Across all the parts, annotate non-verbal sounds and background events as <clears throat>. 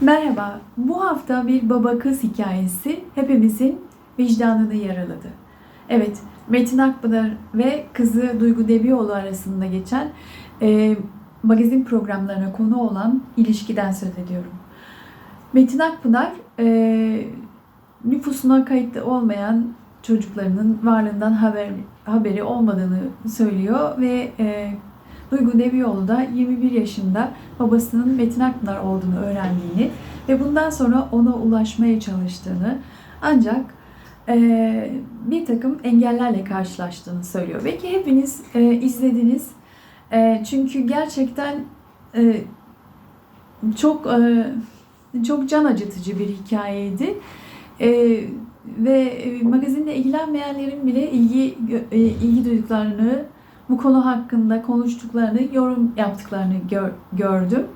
Merhaba, bu hafta bir baba kız hikayesi hepimizin vicdanını yaraladı. Evet, Metin Akpınar ve kızı Duygu Devioğlu arasında geçen e, magazin programlarına konu olan ilişkiden söz ediyorum. Metin Akpınar e, nüfusuna kayıtlı olmayan çocuklarının varlığından haber, haberi olmadığını söylüyor ve e, Duygu Devioğlu da 21 yaşında babasının Metin Akpınar olduğunu öğrendiğini ve bundan sonra ona ulaşmaya çalıştığını ancak e, bir takım engellerle karşılaştığını söylüyor. Belki hepiniz e, izlediniz. E, çünkü gerçekten e, çok e, çok can acıtıcı bir hikayeydi. E, ve e, magazinle ilgilenmeyenlerin bile ilgi e, ilgi duyduklarını bu konu hakkında konuştuklarını, yorum yaptıklarını gör, gördüm.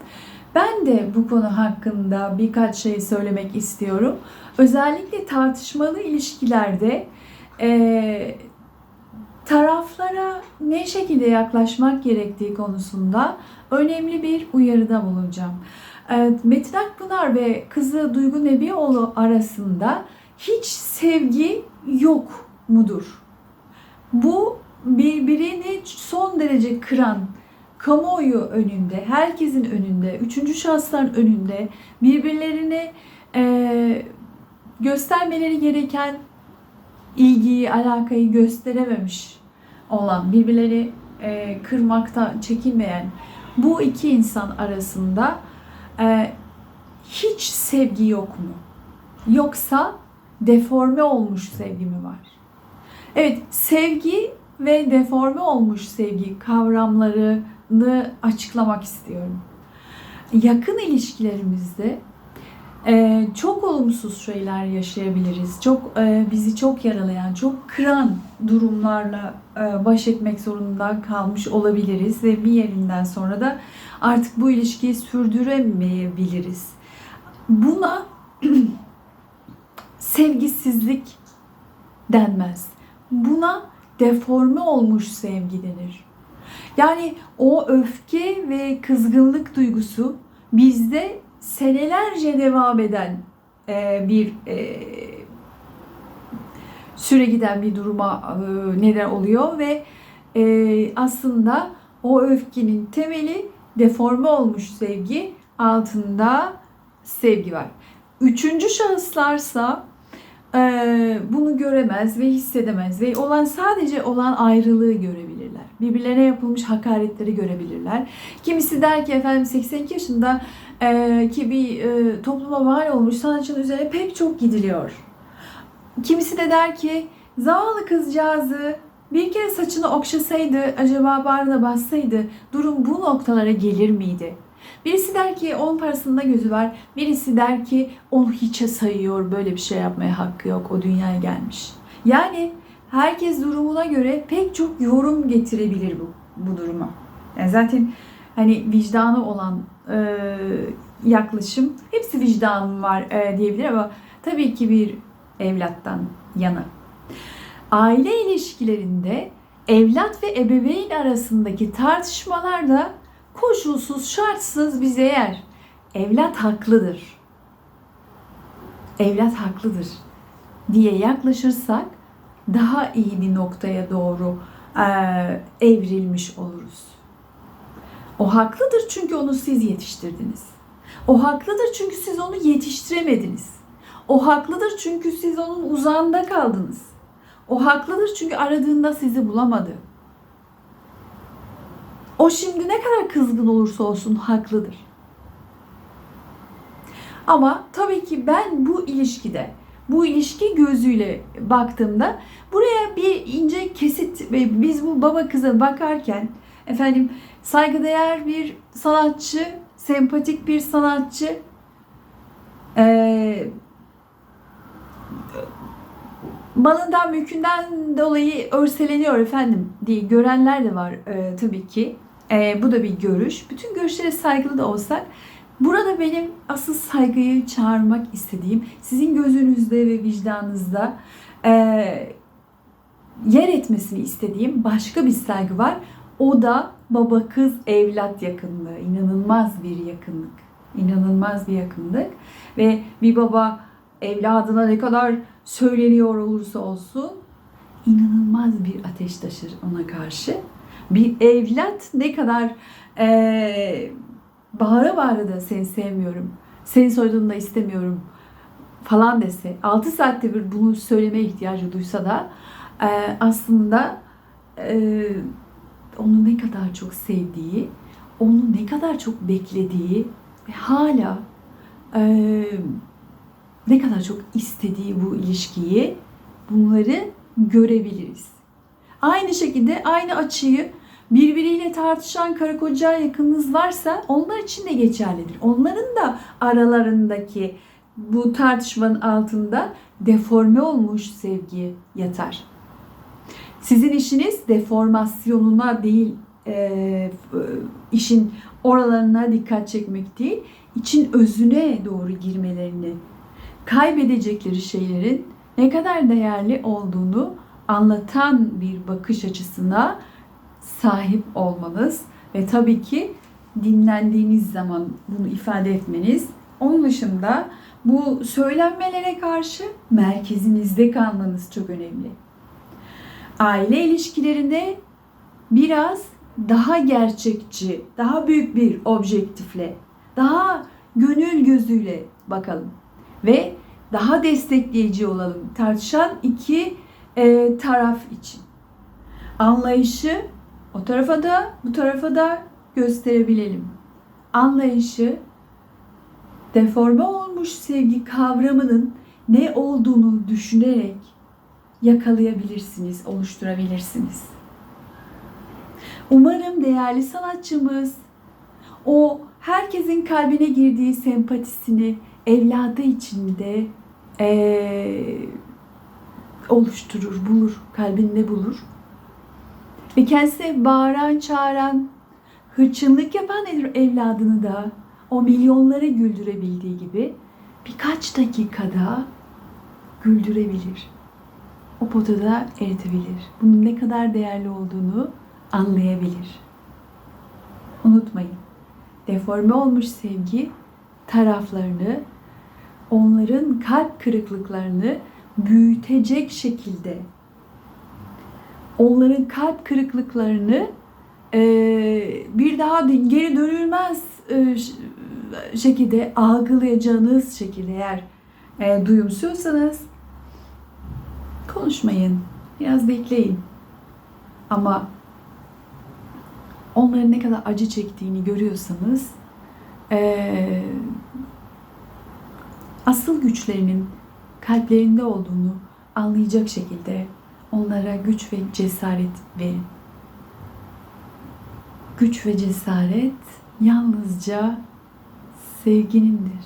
Ben de bu konu hakkında birkaç şey söylemek istiyorum. Özellikle tartışmalı ilişkilerde e, taraflara ne şekilde yaklaşmak gerektiği konusunda önemli bir uyarıda bulunacağım. E, Metin Akpınar ve kızı Duygu Nebioğlu arasında hiç sevgi yok mudur? Bu derece kıran, kamuoyu önünde, herkesin önünde, üçüncü şahısların önünde birbirlerine e, göstermeleri gereken ilgiyi, alakayı gösterememiş olan, birbirleri e, kırmakta çekinmeyen bu iki insan arasında e, hiç sevgi yok mu? Yoksa deforme olmuş sevgi mi var? Evet, sevgi ve deforme olmuş sevgi kavramlarını açıklamak istiyorum. Yakın ilişkilerimizde e, çok olumsuz şeyler yaşayabiliriz. Çok e, bizi çok yaralayan, çok kıran durumlarla e, baş etmek zorunda kalmış olabiliriz ve bir yerinden sonra da artık bu ilişkiyi sürdüremeyebiliriz. Buna <clears throat> sevgisizlik denmez. Buna deforme olmuş sevgi denir. Yani o öfke ve kızgınlık duygusu bizde senelerce devam eden e, bir e, süre giden bir duruma e, neden oluyor ve aslında o öfkenin temeli deforme olmuş sevgi altında sevgi var. Üçüncü şahıslarsa bunu göremez ve hissedemez ve olan sadece olan ayrılığı görebilirler. Birbirlerine yapılmış hakaretleri görebilirler. Kimisi der ki efendim 82 yaşında ki bir topluma mal olmuş sanatçının üzerine pek çok gidiliyor. Kimisi de der ki zavallı kızcağızı bir kere saçını okşasaydı acaba barına bassaydı durum bu noktalara gelir miydi? Birisi der ki onun parasında gözü var. Birisi der ki onu hiçe sayıyor. Böyle bir şey yapmaya hakkı yok. O dünyaya gelmiş. Yani herkes durumuna göre pek çok yorum getirebilir bu, bu duruma. Yani zaten hani vicdanı olan e, yaklaşım hepsi vicdanım var e, diyebilir ama tabii ki bir evlattan yana. Aile ilişkilerinde evlat ve ebeveyn arasındaki tartışmalarda koşulsuz, şartsız bize eğer evlat haklıdır, evlat haklıdır diye yaklaşırsak daha iyi bir noktaya doğru e, evrilmiş oluruz. O haklıdır çünkü onu siz yetiştirdiniz. O haklıdır çünkü siz onu yetiştiremediniz. O haklıdır çünkü siz onun uzağında kaldınız. O haklıdır çünkü aradığında sizi bulamadı. O şimdi ne kadar kızgın olursa olsun haklıdır. Ama tabii ki ben bu ilişkide, bu ilişki gözüyle baktığımda buraya bir ince kesit ve biz bu baba kıza bakarken efendim saygıdeğer bir sanatçı, sempatik bir sanatçı, ee, malından mülkünden dolayı örseleniyor efendim diye görenler de var e, tabii ki. E, bu da bir görüş. Bütün görüşlere saygılı da olsak burada benim asıl saygıyı çağırmak istediğim sizin gözünüzde ve vicdanınızda e, yer etmesini istediğim başka bir saygı var. O da baba kız evlat yakınlığı. İnanılmaz bir yakınlık. İnanılmaz bir yakınlık. Ve bir baba evladına ne kadar söyleniyor olursa olsun inanılmaz bir ateş taşır ona karşı. Bir evlat ne kadar eee bağıra bağıra da seni sevmiyorum, seni soyduğunu da istemiyorum falan dese, 6 saatte bir bunu söylemeye ihtiyacı duysa da eee, aslında eee, onu ne kadar çok sevdiği, onu ne kadar çok beklediği ve hala eee, ne kadar çok istediği bu ilişkiyi bunları görebiliriz. Aynı şekilde aynı açıyı birbiriyle tartışan karı koca yakınınız varsa onlar için de geçerlidir. Onların da aralarındaki bu tartışmanın altında deforme olmuş sevgi yatar. Sizin işiniz deformasyonuna değil, e, işin oralarına dikkat çekmek değil, için özüne doğru girmelerini, kaybedecekleri şeylerin ne kadar değerli olduğunu anlatan bir bakış açısına sahip olmanız ve tabii ki dinlendiğiniz zaman bunu ifade etmeniz. Onun dışında bu söylenmelere karşı merkezinizde kalmanız çok önemli. Aile ilişkilerinde biraz daha gerçekçi, daha büyük bir objektifle, daha gönül gözüyle bakalım ve daha destekleyici olalım tartışan iki e, taraf için. Anlayışı o tarafa da bu tarafa da gösterebilelim. Anlayışı deforme olmuş sevgi kavramının ne olduğunu düşünerek yakalayabilirsiniz, oluşturabilirsiniz. Umarım değerli sanatçımız o herkesin kalbine girdiği sempatisini evladı içinde eee oluşturur, bulur, kalbinde bulur. Ve kendisi bağıran, çağıran, hırçınlık yapan evladını da o milyonları güldürebildiği gibi birkaç dakikada güldürebilir. O potada eritebilir. Bunun ne kadar değerli olduğunu anlayabilir. Unutmayın. Deforme olmuş sevgi taraflarını, onların kalp kırıklıklarını büyütecek şekilde onların kalp kırıklıklarını e, bir daha geri dönülmez e, şekilde algılayacağınız şekilde eğer e, duyumsuyorsanız konuşmayın. Biraz bekleyin. Ama onların ne kadar acı çektiğini görüyorsanız asıl güçlerinin kalplerinde olduğunu anlayacak şekilde onlara güç ve cesaret verin. Güç ve cesaret yalnızca sevginindir.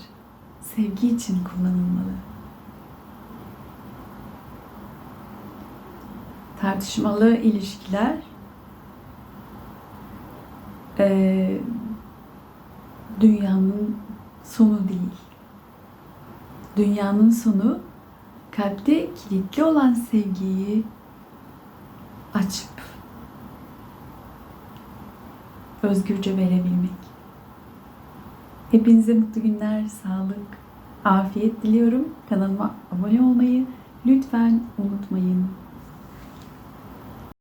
Sevgi için kullanılmalı. Tartışmalı ilişkiler dünyanın sonu değil. Dünyanın sonu kalpte kilitli olan sevgiyi açıp özgürce verebilmek. Hepinize mutlu günler, sağlık, afiyet diliyorum. Kanalıma abone olmayı lütfen unutmayın.